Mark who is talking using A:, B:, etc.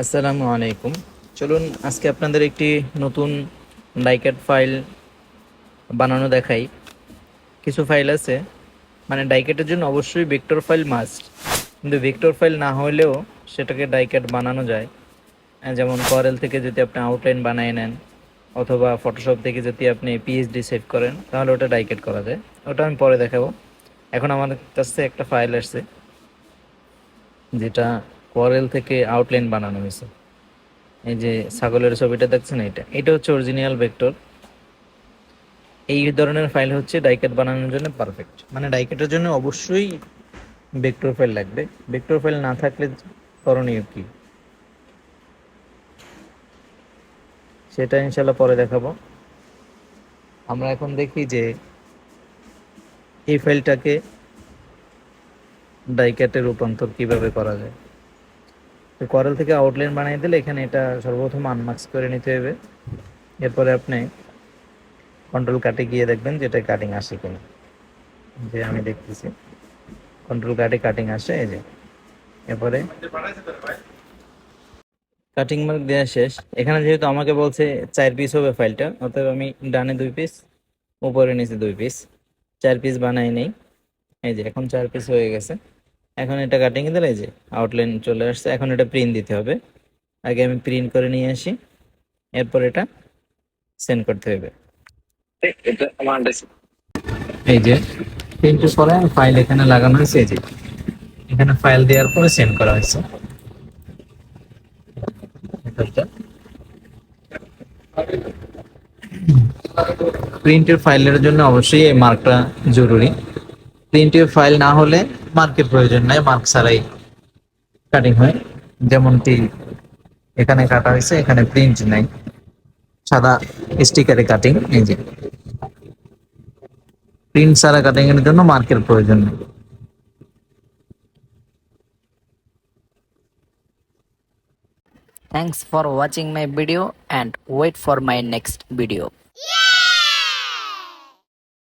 A: আসসালামু আলাইকুম। চলুন, আজকে আপনাদের একটি নতুন ডাইক্যাট ফাইল বানানো দেখাই। কিছু ফাইল আছে। মানে ডাইকেটের জন্য অবশ্যই ভেক্টর ফাইল মাস্ট কিন্তু ভেক্টর ফাইল না হলেও সেটাকে ডাইকেট বানানো যায়। যেমন করেল থেকে যদি আপনি আউটলাইন বানিয়ে নেন, অথবা ফটোশপ থেকে যদি আপনি পিএইচডি সেভ করেন, তাহলে ওটা ডাইকেট করা যায়। ওটা আমি পরে দেখাবো। এখন আমার কাছে একটা ফাইল আসছে, যেটা করেল থেকে আউটলাইন বানানো হয়েছে। এই যে ছাগলের ছবিটা দেখছেন, এটা এটা হচ্ছে অরিজিনাল ভেক্টর এই ধরনের ফাইল হচ্ছে ডাইকেট বানানোর জন্য পারফেক্ট মানে ডাইকেটের জন্য অবশ্যই ভেক্টর ফাইল লাগবে। ভেক্টর ফাইল না থাকলে করণীয় কি? সেটা ইনশাল্লাহ পরে দেখাবো। আমরা এখন দেখি যে এই ফাইলটাকে ডাইক্যাটে রূপান্তর কীভাবে করা যায়। তো করেল থেকে আউটলাইন বানিয়ে দিলে এখানে এটা সর্বপ্রথম আনমার্কস করে নিতে হবে। এরপরে আপনি কন্ট্রোল কাটে গিয়ে দেখবেন যে এটা কাটিং আসে কিনা। যে আমি দেখতেছি। কন্ট্রোল কাটে কাটিং আসে, এই যে। এরপরে কাটিং মার্ক দেওয়া শেষ। এখানে যেহেতু আমাকে বলছে চার পিস হবে ফাইলটা অতএব আমি ডানে দুই পিস উপরে নিচে দুই পিস চার পিস বানাই নেই। এই যে, এখন চার পিস হয়ে গেছে। এখন এটা কাটিং দিলে এই যে আউটলাইন চলে আসছে, এখন এটা প্রিন্ট দিতে হবে। আগে আমি প্রিন্ট করে নিয়ে আসি, এরপর এটা সেন্ড করতে হবে। এই যে প্রিন্টের পরে ফাইল এখানে লাগানো হয়েছে, এই যে এখানে ফাইল দেওয়ার পরে সেন্ড করা হয়েছে। প্রিন্টের ফাইলের জন্য অবশ্যই এই মার্কটা জরুরি। প্রিন্টের ফাইল না হলে মার্কের প্রয়োজন নাই মার্ক ছাড়াই কাটিং হয়। যেমনটি এখানে কাটা হয়েছে, এখানে প্রিন্ট নাই। সাদা স্টিকারে কাটিং এই যে। প্রিন্ট ছাড়া কাটিং এর জন্য মার্কের প্রয়োজন নেই।
B: Thanks for watching my video and wait for my next video.